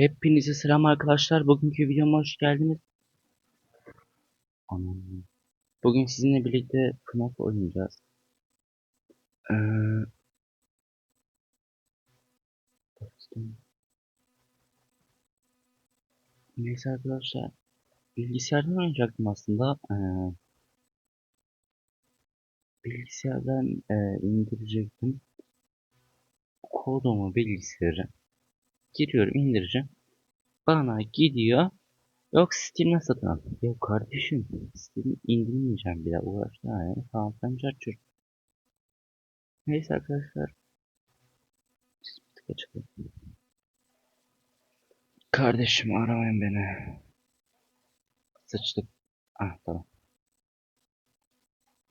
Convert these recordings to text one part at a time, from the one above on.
Hepinize selam arkadaşlar. Bugünkü videoma hoş geldiniz. Anam. Bugün sizinle birlikte FNAF oynayacağız. Ee, Neyse arkadaşlar. Bilgisayardan oynayacaktım aslında. Ee, bilgisayardan e, indirecektim. Kodumu bilgisayarı. Giriyorum indireceğim. Bana gidiyor. Yok Steam'e satın al. Yok kardeşim. Steam'i indirmeyeceğim bir daha uğraştı yani. Falan filan çarçur. Neyse arkadaşlar. Biz bir tık açalım. Kardeşim aramayın beni. Sıçtık. Ah tamam.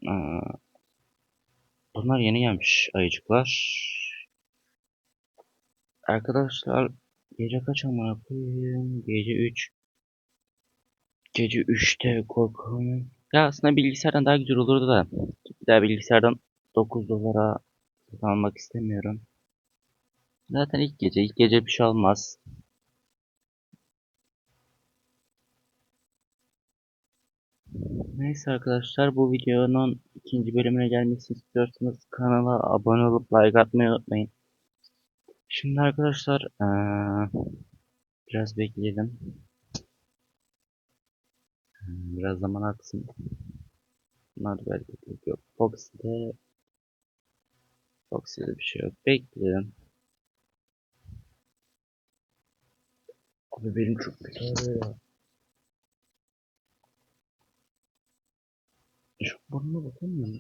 Aa, bunlar yeni gelmiş ayıcıklar. Arkadaşlar gece kaç amına koyayım? Gece 3. Gece 3'te korkuyorum. Ya aslında bilgisayardan daha güzel olurdu da. Bir daha bilgisayardan 9 dolara almak istemiyorum. Zaten ilk gece, ilk gece bir şey olmaz. Neyse arkadaşlar bu videonun ikinci bölümüne gelmesini istiyorsanız kanala abone olup like atmayı unutmayın. Şimdi arkadaşlar eee, biraz bekleyelim. Biraz zaman aksın. Bunlar da belki yok. Fox'te Fox'te bir şey yok. Bekleyelim. Abi benim çok kötü ya. Şu burnuna bakın mı?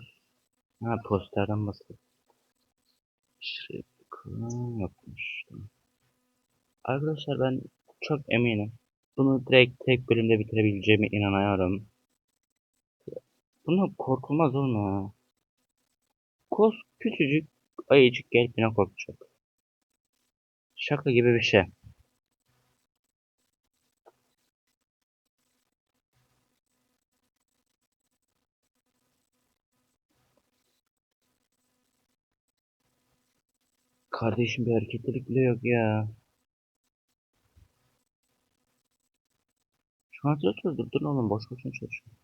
Ha posterden basıyor. Şuraya Tamam. Arkadaşlar ben çok eminim. Bunu direkt tek bölümde bitirebileceğime inanıyorum. Buna korkulmaz oğlum ya. Kos küçücük ayıcık gelip yine korkacak. Şaka gibi bir şey. Kardeşim bir hareketlilik bile yok ya. Şu an çalışıyor durdun oğlum boş boşuna çalışıyor.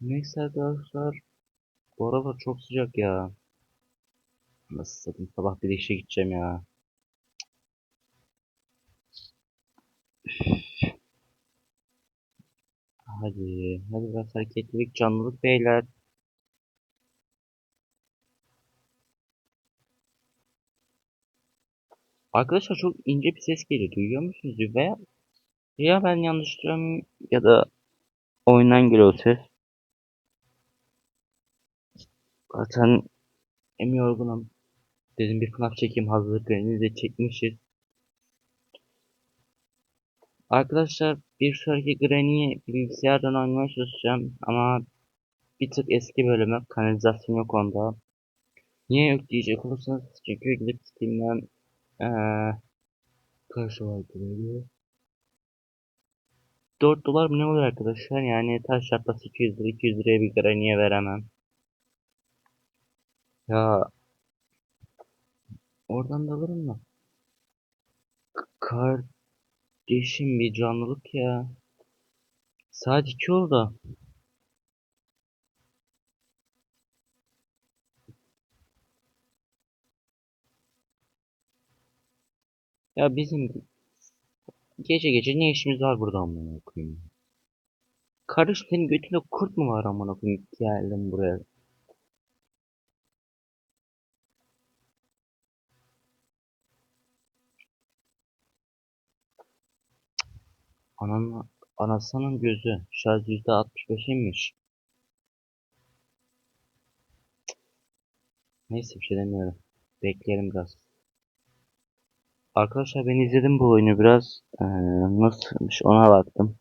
Neyse arkadaşlar. Bu aralar çok sıcak ya. Nasıl satayım sabah bir işe gideceğim ya. Hadi, hadi biraz hareketlilik, canlılık beyler. Arkadaşlar çok ince bir ses geliyor. Duyuyor musunuz? Veya ya ben yanlış duyuyorum ya da oyundan geliyor ses. Zaten em yorgunum. Dedim bir FNAF çekeyim hazırlıklarını de çekmişiz. Arkadaşlar bir sonraki Granny'i bilgisayardan oynamaya çalışacağım ama bir tık eski bölümü kanalizasyon yok onda. Niye yok diyecek olursanız çünkü gidip Steam'den ee, kaç dolar böyle 4 dolar mı ne oluyor arkadaşlar yani taş çatlası 200 lira 200 liraya bir Granny'e veremem. Ya oradan da alırım mı? Kardeşim bir canlılık ya. Saat 2 oldu. Ya bizim gece gece ne işimiz var burada amına koyayım. Kardeşim senin götünde kurt mu var amına koyayım? Geldim buraya. Ananın anasının gözü şarj yüzde 65 inmiş. Neyse bir şey demiyorum. Bekleyelim biraz. Arkadaşlar ben izledim bu oyunu biraz. Ee, nasılmış ona baktım.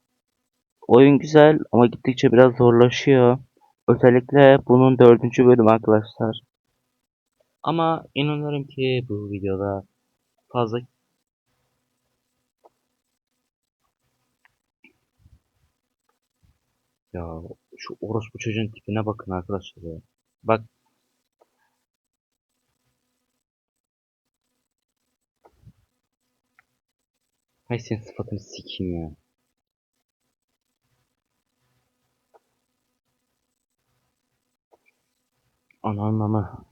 Oyun güzel ama gittikçe biraz zorlaşıyor. Özellikle bunun dördüncü bölümü arkadaşlar. Ama inanıyorum ki bu videoda fazla Ya şu orospu çocuğun tipine bakın arkadaşlar ya. Bak. Hay senin sıfatını sikeyim ya. Ananın ama.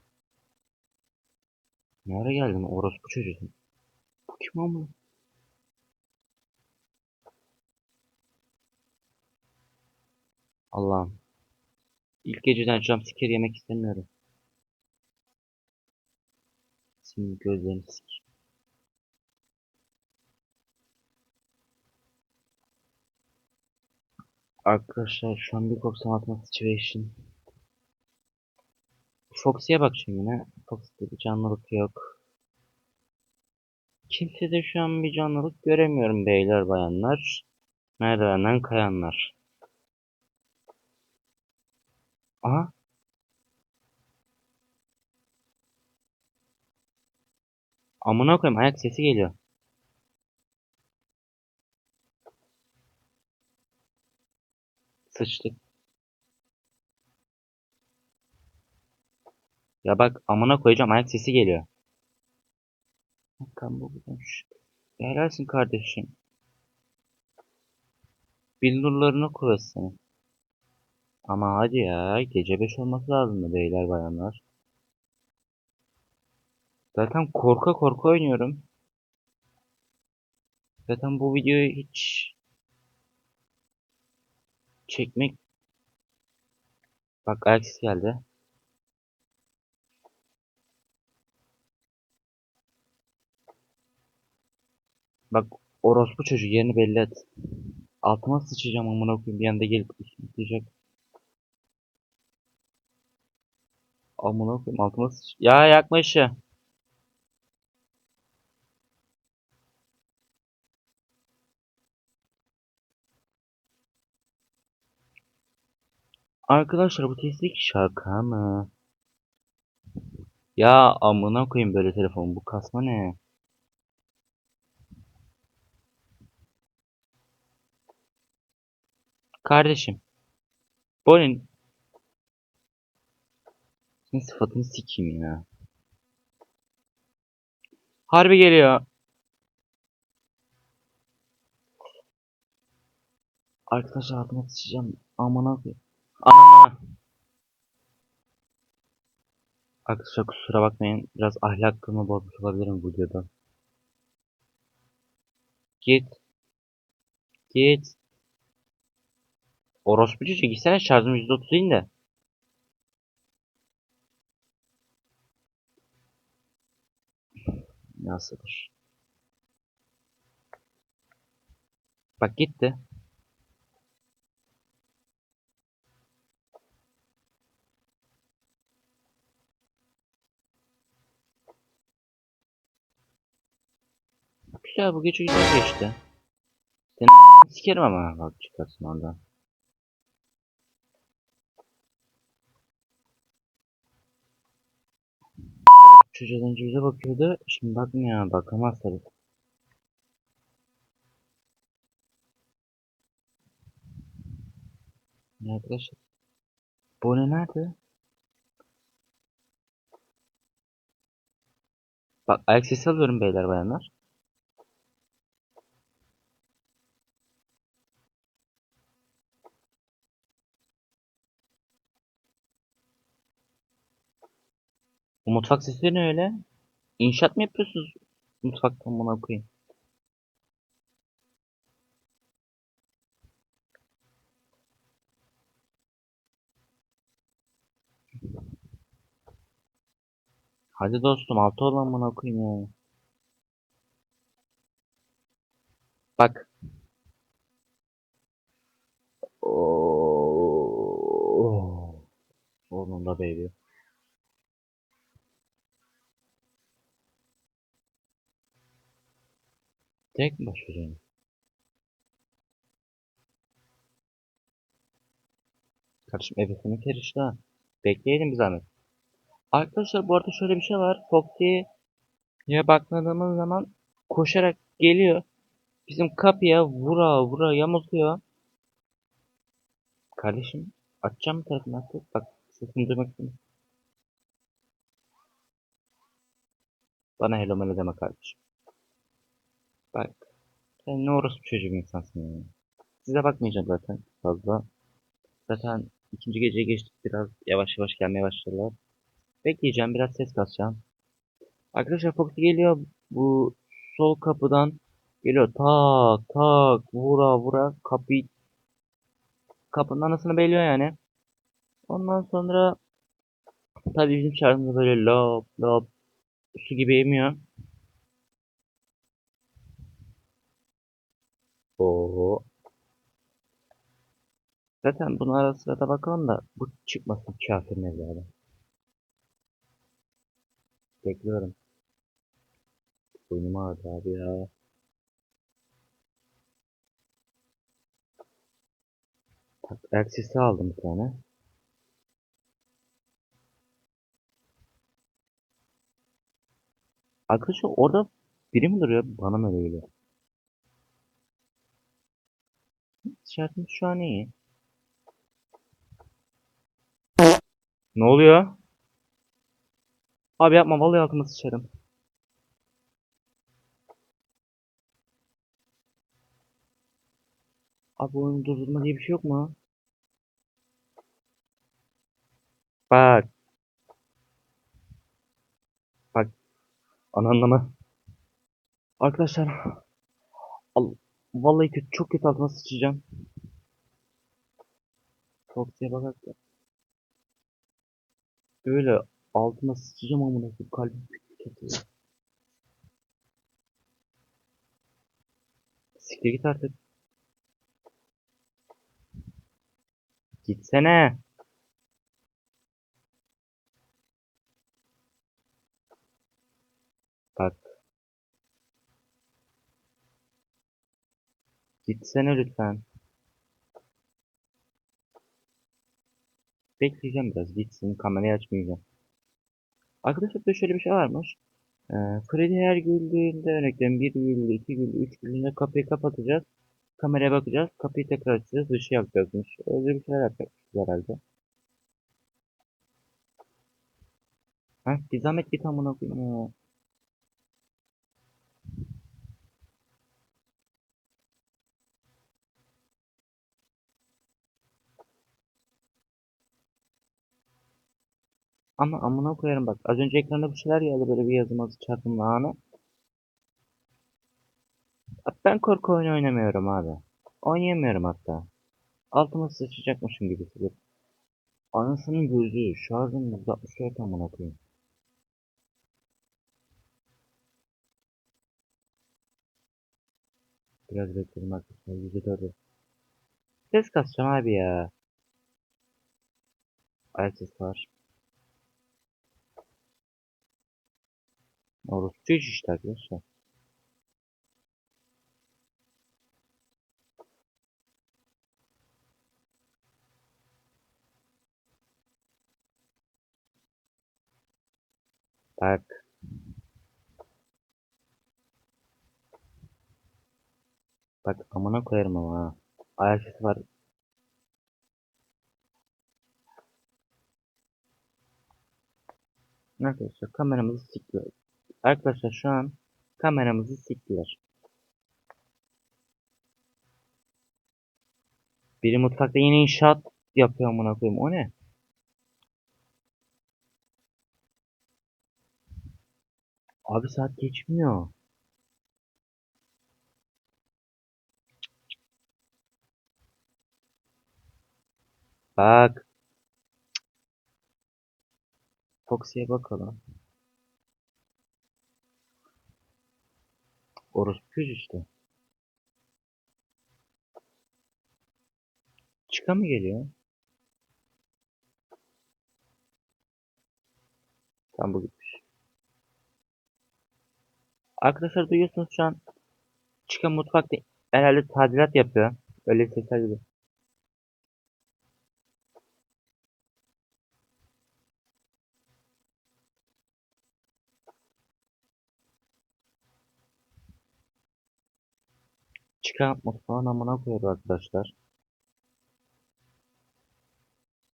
Nereye geldin orospu çocuğu? Bu kim ama? Allah'ım. İlk geceden jumpscare yemek istemiyorum. Senin gözlerini sik. Arkadaşlar şu an bir korksam atma situation. Foxy'ye bakacağım yine. Foxy'de bir canlılık yok. Kimsede şu an bir canlılık göremiyorum beyler bayanlar. Merdivenden kayanlar. Aha. Amına koyayım ayak sesi geliyor. Sıçtık. Ya bak amına koyacağım ayak sesi geliyor. Bakalım bu. Helalsin kardeşim. Billurlarına kuvvet senin. Ama hadi ya gece 5 olması lazımdı beyler bayanlar. Zaten korka korka oynuyorum. Zaten bu videoyu hiç çekmek Bak sesi geldi. Bak orospu çocuğu yerini belli et. Altıma sıçacağım amına koyayım bir anda gelip diyecek. Amına koyayım altıma sıç. Ya yakma işi. Arkadaşlar bu testlik şaka mı? Ya amına koyayım böyle telefon bu kasma ne? Kardeşim. Bolin. Senin sıfatını sikeyim ya. Harbi geliyor. Arkadaşlar altıma sıçacağım. Amına koyayım. Anana. Arkadaşlar kusura bakmayın. Biraz ahlakımı bozmuş olabilirim bu videoda. Git. Git. Orospu çocuğu gitsene şarjım %30 in de. Ya sıfır. Bak gitti. Güzel bu gece güzel geçti. A**ını sikerim ama bak çıkarsın oradan. Çocuğu az önce bize bakıyordu. Şimdi bakmıyor. Bakamaz tabii. Ya arkadaşlar. Bu ne nerede? Bak ayak sesi alıyorum beyler bayanlar. Bu mutfak sesleri ne öyle? İnşaat mı yapıyorsunuz? Mutfaktan buna koyayım. Hadi dostum altı olan buna koyayım ya. Bak. Oo. Onun da baby. Tek başarıyorum? Kardeşim efesini kerişti ha. Bekleyelim bir zahmet. Arkadaşlar bu arada şöyle bir şey var. Foxy'ye bakmadığımız zaman koşarak geliyor. Bizim kapıya vura vura yamultuyor. Kardeşim açacağım tarafını artık. Bak sesini duymak istiyorum. Bana hello mele deme kardeşim. Bak. Sen ne orospu çocuğu bir insansın ya. Size bakmayacağım zaten fazla. Zaten ikinci geceye geçtik biraz yavaş yavaş gelmeye başladılar. Bekleyeceğim biraz ses kasacağım. Arkadaşlar Foxy geliyor. Bu sol kapıdan geliyor. Tak tak vura vura kapıyı kapının anasını belliyor yani. Ondan sonra tabii bizim şarkımız böyle lop lop su gibi emiyor. Oo. Zaten bunu ara sıra da bakalım da bu çıkmasın kafirin evladı. Bekliyorum. Boynum ağrıdı abi ya. Tak, ayak sesi aldım bir tane. Arkadaşlar orada biri mi duruyor? Bana mı öyle geliyor? Şartımız şu an iyi. Ne oluyor? Abi yapma vallahi altıma sıçarım. Abi oyunu durdurma diye bir şey yok mu? Bak. Bak. Ananlama. Arkadaşlar. Al, vallahi kötü, çok kötü altıma sıçacağım. Foxy'ye bakak ya. Böyle altıma sıçacağım amına koyayım kalbim kötü. Siktir git artık. Gitsene. Bak. Gitsene lütfen. Bekleyeceğim biraz gitsin kamerayı açmayacağım. Arkadaşlar de şöyle bir şey varmış. Ee, Freddy her güldüğünde örneğin bir güldü, iki güldü, üç güldüğünde kapıyı kapatacağız. Kameraya bakacağız. Kapıyı tekrar açacağız. Dışı yapacakmış. Öyle bir şeyler yapacakmışız herhalde. Heh, bir zahmet git amına koyayım ya. Ama amına koyarım bak. Az önce ekranda bir şeyler geldi böyle bir yazılması çarpımlı anı. Ben korku oyunu oynamıyorum abi. Oynayamıyorum hatta. Altıma sıçacakmışım gibi hissediyorum. Anasının gözü şarjım 164 amına koyayım. Biraz bekledim arkadaşlar. %4'e. Ses kasacağım abi ya. Ayak ses var. Orospu iş işte arkadaşlar. Bak. Bak amına koyarım ama ha. Ayak sesi var. Arkadaşlar kameramızı siktiler. Arkadaşlar şu an kameramızı siktiler. Biri mutfakta yine inşaat yapıyor amına koyayım. O ne? Abi saat geçmiyor. Bak. Foxy'ye bakalım. Orospu işte. Çıka mı geliyor? Tam bu gitmiş. Arkadaşlar duyuyorsunuz şu an. Çıkan mutfakta herhalde tadilat yapıyor. Öyle sesler gibi. Çıkan mutfağın amına koyuyor arkadaşlar.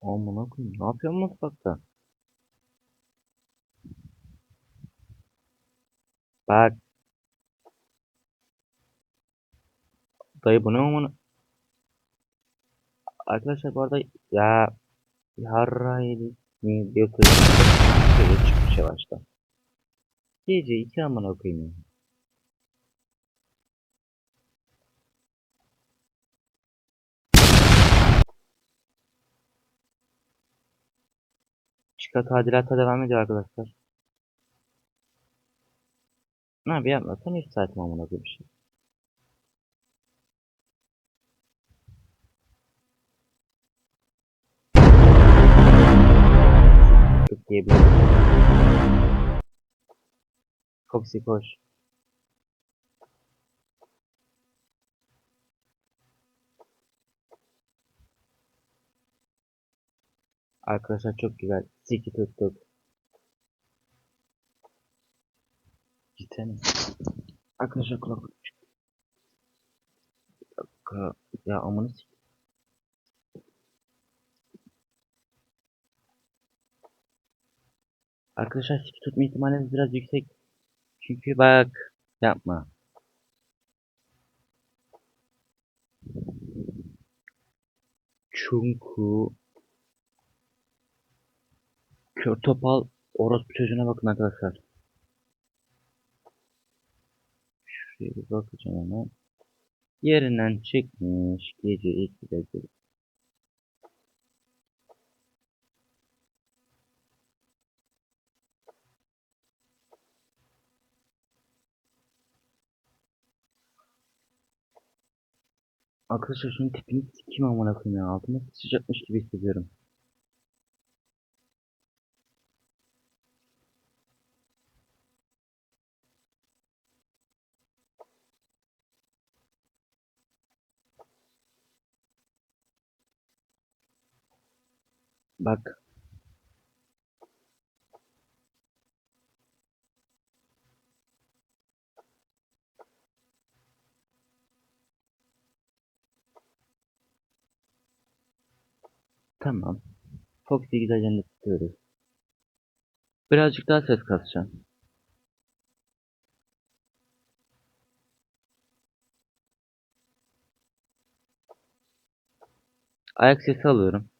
Amına koyayım. Ne yapıyor mutfakta? Bak. Dayı bu ne amına? Arkadaşlar bu arada ya yarra yedik diyor kız. Şöyle çıkmış yavaştan. Gece iki amına koyayım. Çıka tadilata devam ediyor arkadaşlar. Ne abi yapmasan hiç saatim amına koyayım şey. Diyebilirim. Foxy koş. Arkadaşlar çok güzel. Siki tuttuk. Gitsene. Arkadaşlar kulaklık. Ya amanı. Arkadaşlar siki tutma ihtimaliniz biraz yüksek. Çünkü bak. Yapma. Çünkü Kör topal orospu çocuğuna bakın arkadaşlar. Şuraya bir bakacağım hemen. Yerinden çıkmış gece 2'de bir. Arkadaşlar şunun tipini kim amına koyayım ya. Altıma sıçacakmış gibi hissediyorum. Bak. Tamam. Foxy güzelce tutuyoruz. Birazcık daha ses kasacağım. Ayak sesi alıyorum.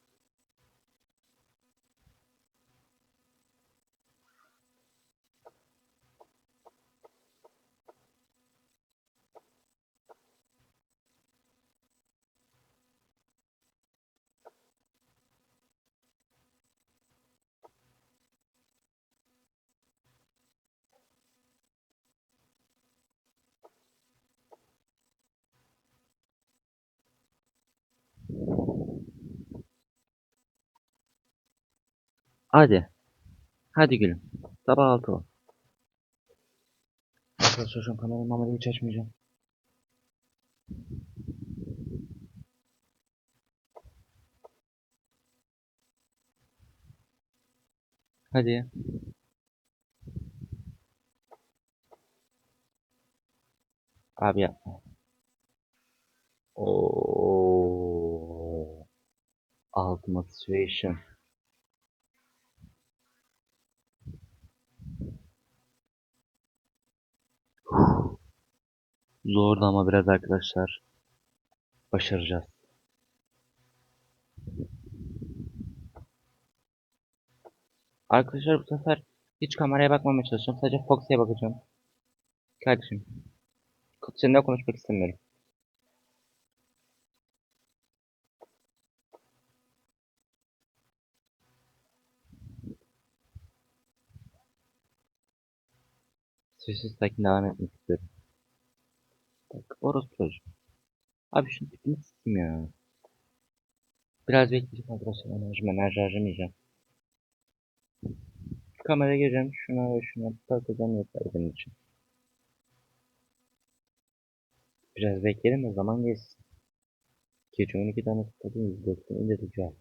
Hadi. Hadi gülüm. Sabah altı ol. Arkadaşlar şu an kameramı mamayı hiç açmayacağım. Hadi. Abi yapma. Oo. Ultimate Situation. Zordu ama biraz arkadaşlar. Başaracağız. Arkadaşlar bu sefer hiç kameraya bakmamaya çalışacağım. Sadece Fox'e bakacağım. Kardeşim. Seninle konuşmak istemiyorum. Sessiz sakin devam etmek istiyorum. Bak orospu çocuğu. Abi şunu tipini sikeyim ya. Biraz bekleyeceğim arkadaşlar. Enerjim enerji harcamayacağım. Kameraya gireceğim. Şuna ve şuna takacağım yeter benim için. Biraz bekleyelim de zaman geçsin. Gece 12'den tıkladım izliyorsun indireceğim.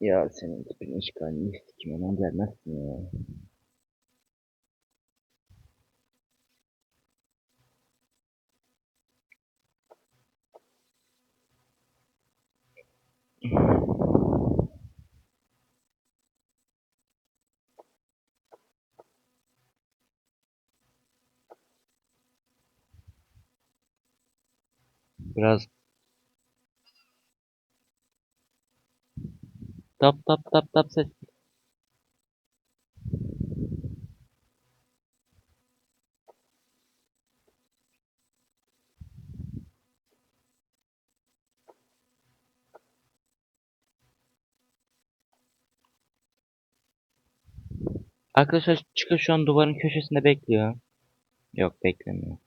Ya senin tipin işgalini sikim hemen gelmezsin ya. Biraz tap tap tap tap ses. Arkadaşlar çıkın şu an duvarın köşesinde bekliyor. Yok beklemiyor.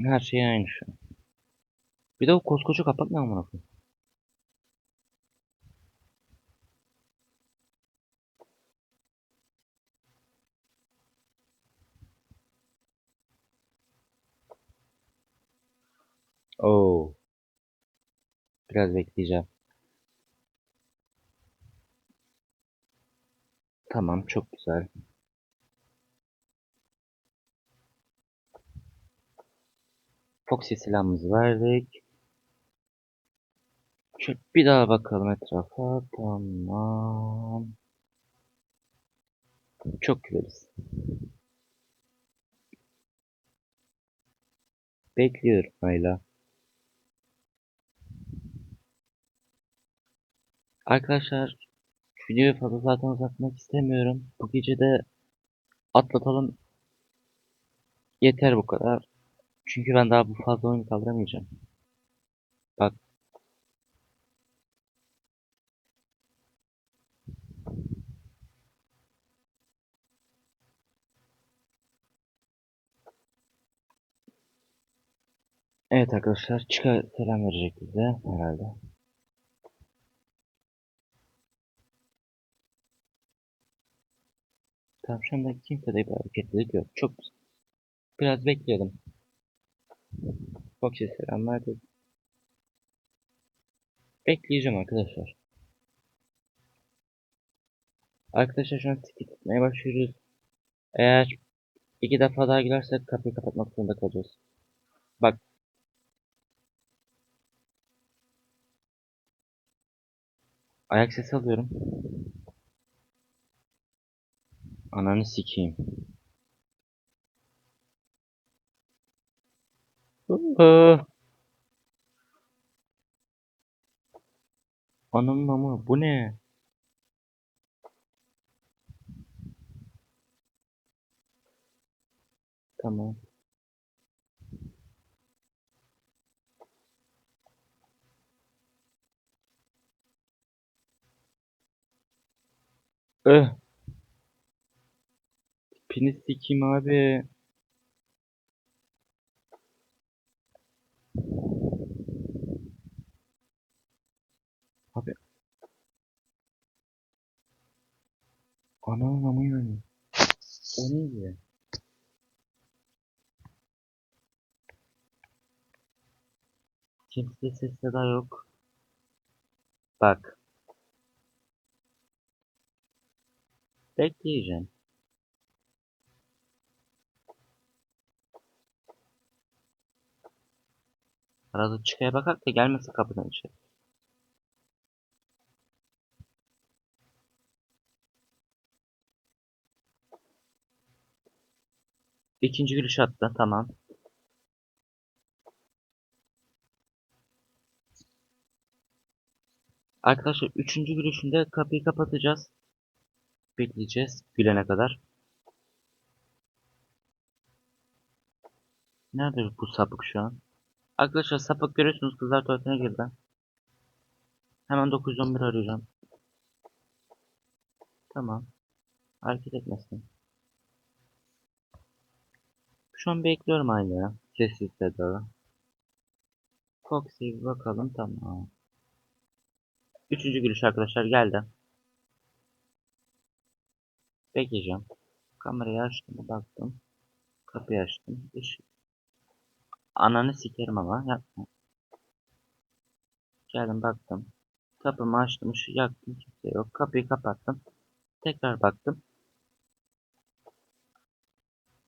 Her şey aynı şu an. Bir de o koskoca kapak ne amına koyayım? Oo. Biraz bekleyeceğim. Tamam çok güzel. Foxy silahımızı verdik. Şöyle bir daha bakalım etrafa. Tamam. Çok güzeliz. Bekliyorum hala. Arkadaşlar videoyu fazla zaten uzatmak istemiyorum. Bu gece de atlatalım. Yeter bu kadar. Çünkü ben daha bu fazla oyunu kaldıramayacağım. Bak. Evet arkadaşlar çıka selam verecek bize herhalde. Tamam şu anda kimse de bir hareketlilik yok. Çok güzel. Biraz bekleyelim. Foxy selam verdik. Bekleyeceğim arkadaşlar. Arkadaşlar şu an tiki tutmaya başlıyoruz. Eğer iki defa daha girersek kapıyı kapatmak zorunda kalacağız. Bak. Ayak sesi alıyorum. Ananı sikeyim. Aa! Ananın ama bu ne? Tamam. Öh. Pini sikeyim abi. Abi. Ananın amı yani. O neydi? Kimse ses daha yok. Bak. Bekleyeceğim. Arada çıkaya bakak da gelmesin kapıdan içeri. İkinci giriş attı. Tamam. Arkadaşlar üçüncü gülüşünde kapıyı kapatacağız. Bekleyeceğiz gülene kadar. Nerede bu sapık şu an? Arkadaşlar sapık görüyorsunuz kızlar tuvaletine girdi. Hemen 911 arayacağım. Tamam. Hareket etmesin. Şu an bekliyorum aynı. Sessiz tedavi. Foxy bakalım tamam. Üçüncü gülüş arkadaşlar geldi. Bekleyeceğim. Kamerayı açtım baktım. Kapıyı açtım. Işık. Ananı sikerim ama yapma. Geldim baktım. Kapımı açtım ışığı yaktım kimse yok. Kapıyı kapattım. Tekrar baktım.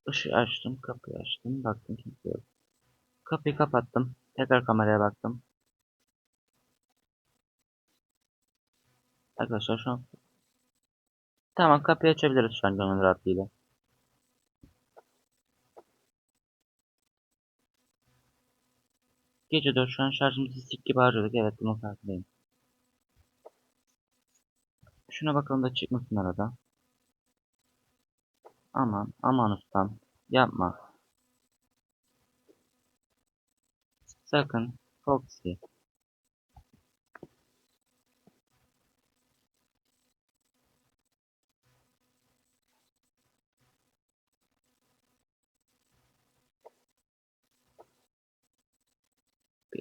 Işığı açtım. Kapıyı açtım. Baktım kimse yok. Kapıyı kapattım. Tekrar kameraya baktım. Arkadaşlar şu an Tamam kapıyı açabiliriz şu an gönül rahatlığıyla. Gece 4 şu an şarjımızı sik gibi harcadık. Evet bunun farkındayım. Şuna bakalım da çıkmasın arada. Aman aman ustam. Yapma. Sakın. Foxy.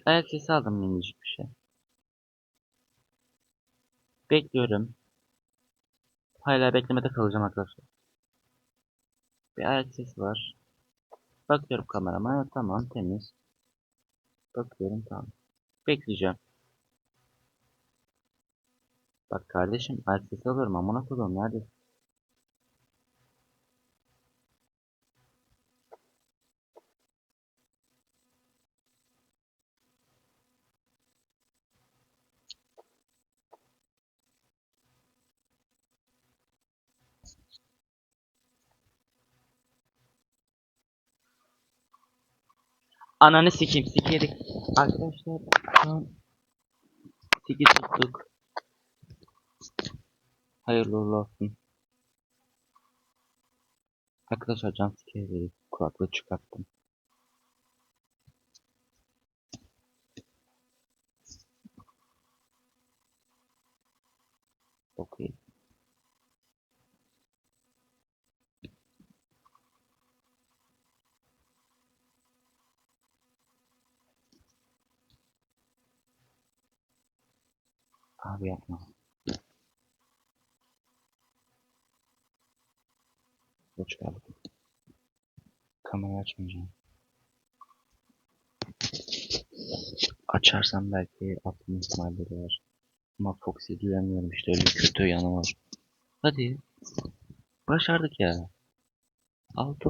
Ayak sesi aldım minicik bir şey. Bekliyorum. Hala beklemede kalacağım arkadaşlar. Bir ayak sesi var. Bakıyorum kamerama. Tamam temiz. Bakıyorum tamam. Bekleyeceğim. Bak kardeşim ayak sesi alıyorum amına koyduğum nerede? Ananı sikeyim sikerik. Arkadaşlar an siki tuttuk. Hayırlı uğurlu olsun. Arkadaşlar can sikeri kulaklığı çıkarttım. Okey. Abi yapma. Hoş geldin. Kamerayı açmayacağım. Açarsam belki atma ihtimalleri var. Ama Foxy'ye güvenmiyorum işte öyle kötü yanı var. Hadi. Başardık ya. Altı.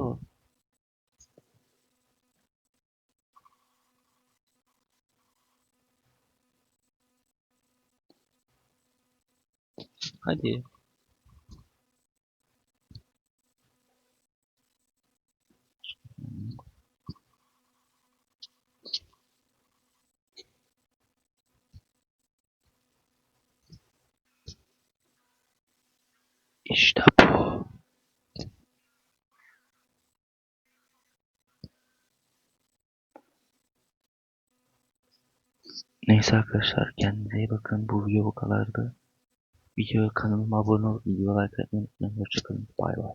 Hadi. İşte bu. Neyse arkadaşlar kendinize iyi bakın. Bu video bu kadardı. Videoya kanalıma abone olup video like atmayı unutmayın. Hoşçakalın. Bay bay.